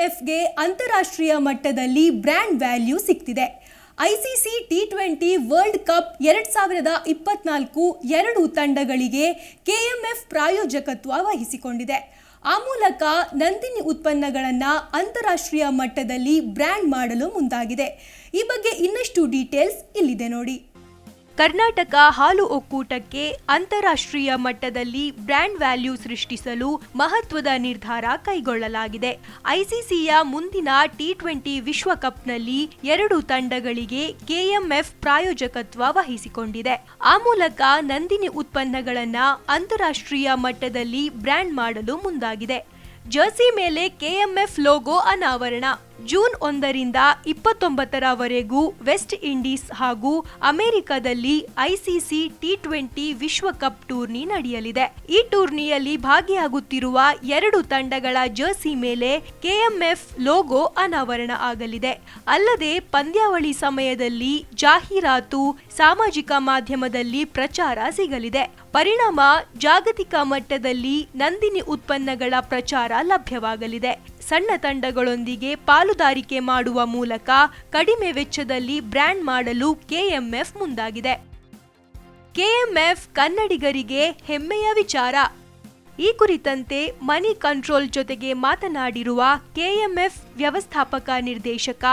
ಕೆಎಂಎಫ್ಗೆ ಅಂತಾರಾಷ್ಟ್ರೀಯ ಮಟ್ಟದಲ್ಲಿ brand value ಸಿಗ್ತಿದೆ ICC T twenty world cup ಎರಡು ಸಾವಿರದ ಇಪ್ಪತ್ನಾಲ್ಕು ಎರಡು ತಂಡಗಳಿಗೆ ಕೆಎಂಎಫ್ ಪ್ರಾಯೋಜಕತ್ವ ವಹಿಸಿಕೊಂಡಿದೆ. ಆ ಮೂಲಕ ನಂದಿನಿ ಉತ್ಪನ್ನಗಳನ್ನು ಅಂತಾರಾಷ್ಟ್ರೀಯ ಮಟ್ಟದಲ್ಲಿ ಬ್ರ್ಯಾಂಡ್ ಮಾಡಲು ಮುಂದಾಗಿದೆ. ಈ ಬಗ್ಗೆ ಇನ್ನಷ್ಟು ಡೀಟೇಲ್ಸ್ ಇಲ್ಲಿದೆ ನೋಡಿ. ಕರ್ನಾಟಕ ಹಾಲು ಒಕ್ಕೂಟಕ್ಕೆ ಅಂತಾರಾಷ್ಟ್ರೀಯ ಮಟ್ಟದಲ್ಲಿ ಬ್ರ್ಯಾಂಡ್ ವ್ಯಾಲ್ಯೂ ಸೃಷ್ಟಿಸಲು ಮಹತ್ವದ ನಿರ್ಧಾರ ಕೈಗೊಳ್ಳಲಾಗಿದೆ. ಐಸಿಸಿಯ ಮುಂದಿನ ಟಿ ಟ್ವೆಂಟಿ ವಿಶ್ವಕಪ್ನಲ್ಲಿ ಎರಡು ತಂಡಗಳಿಗೆ ಕೆಎಂಎಫ್ ಪ್ರಾಯೋಜಕತ್ವ ವಹಿಸಿಕೊಂಡಿದೆ. ಆ ಮೂಲಕ ನಂದಿನಿ ಉತ್ಪನ್ನಗಳನ್ನು ಅಂತಾರಾಷ್ಟ್ರೀಯ ಮಟ್ಟದಲ್ಲಿ ಬ್ರ್ಯಾಂಡ್ ಮಾಡಲು ಮುಂದಾಗಿದೆ. ಜರ್ಸಿ ಮೇಲೆ ಕೆಎಂಎಫ್ ಲೋಗೋ ಅನಾವರಣ. ಜೂನ್ ಒಂದರಿಂದ ಇಪ್ಪತ್ತೊಂಬತ್ತರವರೆಗೂ ವೆಸ್ಟ್ ಇಂಡೀಸ್ ಹಾಗೂ ಅಮೆರಿಕದಲ್ಲಿ ಐಸಿಸಿ ಟಿ ಟ್ವೆಂಟಿ ವಿಶ್ವಕಪ್ ಟೂರ್ನಿ ನಡೆಯಲಿದೆ. ಈ ಟೂರ್ನಿಯಲ್ಲಿ ಭಾಗಿಯಾಗುತ್ತಿರುವ ಎರಡು ತಂಡಗಳ ಜರ್ಸಿ ಮೇಲೆ ಕೆಎಂಎಫ್ ಲೋಗೋ ಅನಾವರಣ ಆಗಲಿದೆ. ಅಲ್ಲದೆ ಪಂದ್ಯಾವಳಿ ಸಮಯದಲ್ಲಿ ಜಾಹೀರಾತು, ಸಾಮಾಜಿಕ ಮಾಧ್ಯಮದಲ್ಲಿ ಪ್ರಚಾರ ಸಿಗಲಿದೆ. ಪರಿಣಾಮ ಜಾಗತಿಕ ಮಟ್ಟದಲ್ಲಿ ನಂದಿನಿ ಉತ್ಪನ್ನಗಳ ಪ್ರಚಾರ ಲಭ್ಯವಾಗಲಿದೆ. ಸಣ್ಣ ತಂಡಗಳೊಂದಿಗೆ ಪಾಲುದಾರಿಕೆ ಮಾಡುವ ಮೂಲಕ ಕಡಿಮೆ ವೆಚ್ಚದಲ್ಲಿ ಬ್ರ್ಯಾಂಡ್ ಮಾಡಲು ಕೆಎಂಎಫ್ ಮುಂದಾಗಿದೆ. ಕೆಎಂಎಫ್ ಕನ್ನಡಿಗರಿಗೆ ಹೆಮ್ಮೆಯ ವಿಚಾರ. ಈ ಕುರಿತಂತೆ ಮನಿ ಕಂಟ್ರೋಲ್ ಜೊತೆಗೆ ಮಾತನಾಡಿರುವ ಕೆಎಂಎಫ್ ವ್ಯವಸ್ಥಾಪಕ ನಿರ್ದೇಶಕ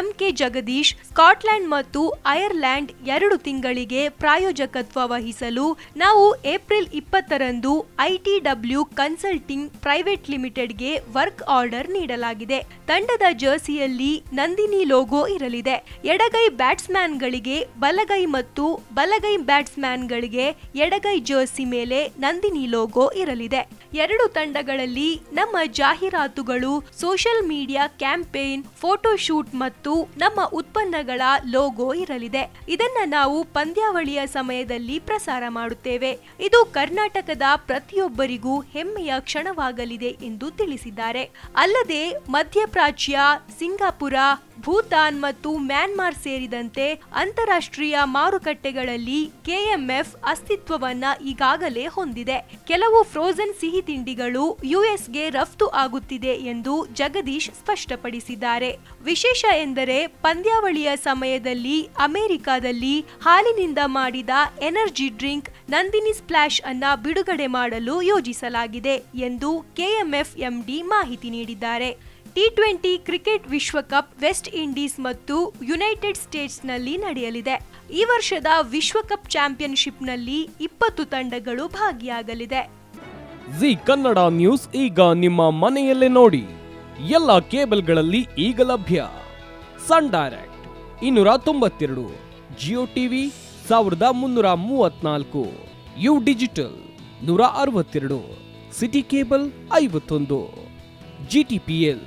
ಎಂಕೆ ಜಗದೀಶ್ ಸ್ಕಾಟ್ಲೆಂಡ್ ಮತ್ತು ಐರ್ಲ್ಯಾಂಡ್ ಎರಡು ತಿಂಗಳಿಗೆ ಪ್ರಾಯೋಜಕತ್ವ ವಹಿಸಲು ನಾವು ಏಪ್ರಿಲ್ ಇಪ್ಪತ್ತರಂದು ಐಟಿಡಬ್ಲ್ಯೂ ಕನ್ಸಲ್ಟಿಂಗ್ ಪ್ರೈವೇಟ್ ಲಿಮಿಟೆಡ್ಗೆ ವರ್ಕ್ ಆರ್ಡರ್ ನೀಡಲಾಗಿದೆ. ತಂಡದ ಜರ್ಸಿಯಲ್ಲಿ ನಂದಿನಿ ಲೋಗೋ ಇರಲಿದೆ. ಎಡಗೈ ಬ್ಯಾಟ್ಸ್ಮ್ಯಾನ್ಗಳಿಗೆ ಬಲಗೈ ಮತ್ತು ಬಲಗೈ ಬ್ಯಾಟ್ಸ್ಮ್ಯಾನ್ಗಳಿಗೆ ಎಡಗೈ ಜರ್ಸಿ ಮೇಲೆ ನಂದಿನಿ ಲೋಗೋ ಇರಲಿದೆ. ಎರಡು ತಂಡಗಳಲ್ಲಿ ನಮ್ಮ ಜಾಹೀರಾತುಗಳು ಸೋಷಿಯಲ್ ಮೀಡಿಯಾ ಕ್ಯಾಂಪೇನ್, ಫೋಟೋಶೂಟ್ ಮತ್ತು ನಮ್ಮ ಉತ್ಪನ್ನಗಳ ಲೋಗೋ ಇರಲಿದೆ. ಇದನ್ನ ನಾವು ಪಂದ್ಯಾವಳಿಯ ಸಮಯದಲ್ಲಿ ಪ್ರಸಾರ ಮಾಡುತ್ತೇವೆ. ಇದು ಕರ್ನಾಟಕದ ಪ್ರತಿಯೊಬ್ಬರಿಗೂ ಹೆಮ್ಮೆಯ ಕ್ಷಣವಾಗಲಿದೆ ಎಂದು ತಿಳಿಸಿದ್ದಾರೆ. ಅಲ್ಲದೆ ಮಧ್ಯಪ್ರಾಚ್ಯ, ಸಿಂಗಾಪುರ ಭೂತಾನ್ ಮತ್ತು ಮ್ಯಾನ್ಮಾರ್ ಸೇರಿದಂತೆ ಅಂತಾರಾಷ್ಟ್ರೀಯ ಮಾರುಕಟ್ಟೆಗಳಲ್ಲಿ ಕೆಎಂಎಫ್ ಅಸ್ತಿತ್ವವನ್ನ ಈಗಾಗಲೇ ಹೊಂದಿದೆ. ಕೆಲವು ಫ್ರೋಜನ್ ಸಿಹಿ ತಿಂಡಿಗಳು ಯುಎಸ್ಗೆ ರಫ್ತು ಆಗುತ್ತಿದೆ ಎಂದು ಜಗದೀಶ್ ಸ್ಪಷ್ಟಪಡಿಸಿದ್ದಾರೆ. ವಿಶೇಷ ಎಂದರೆ ಪಂದ್ಯಾವಳಿಯ ಸಮಯದಲ್ಲಿ ಅಮೆರಿಕದಲ್ಲಿ ಹಾಲಿನಿಂದ ಮಾಡಿದ ಎನರ್ಜಿ ಡ್ರಿಂಕ್ ನಂದಿನಿ ಸ್ಪ್ಲಾಶ್ ಅನ್ನ ಬಿಡುಗಡೆ ಮಾಡಲು ಯೋಜಿಸಲಾಗಿದೆ ಎಂದು ಕೆಎಂಎಫ್ ಎಂಡಿ ಮಾಹಿತಿ ನೀಡಿದ್ದಾರೆ. ಟಿ ಟ್ವೆಂಟಿ ಕ್ರಿಕೆಟ್ ವಿಶ್ವಕಪ್ ವೆಸ್ಟ್ ಇಂಡೀಸ್ ಮತ್ತು ಯುನೈಟೆಡ್ ಸ್ಟೇಟ್ಸ್ನಲ್ಲಿ ನಡೆಯಲಿದೆ. ಈ ವರ್ಷದ ವಿಶ್ವಕಪ್ ಚಾಂಪಿಯನ್ಶಿಪ್ನಲ್ಲಿ ಇಪ್ಪತ್ತು ತಂಡಗಳು ಭಾಗಿಯಾಗಲಿದೆ. ಜಿ ಕನ್ನಡ ನ್ಯೂಸ್ ಈಗ ನಿಮ್ಮ ಮನೆಯಲ್ಲೇ ನೋಡಿ. ಎಲ್ಲ ಕೇಬಲ್ಗಳಲ್ಲಿ ಈಗ ಲಭ್ಯ. ಸನ್ ಡೈರೆಕ್ಟ್ ಇನ್ನೂರ ತೊಂಬತ್ತೆರಡು ಜಿಯೋ ಟಿವಿ ಸಾವಿರದ ಮುನ್ನೂರ ಮೂವತ್ನಾಲ್ಕು ಯು ಡಿಜಿಟಲ್ ನೂರ ಅರವತ್ತೆರಡು ಸಿಟಿ ಕೇಬಲ್ ಐವತ್ತೊಂದು ಜಿಟಿಪಿಎಲ್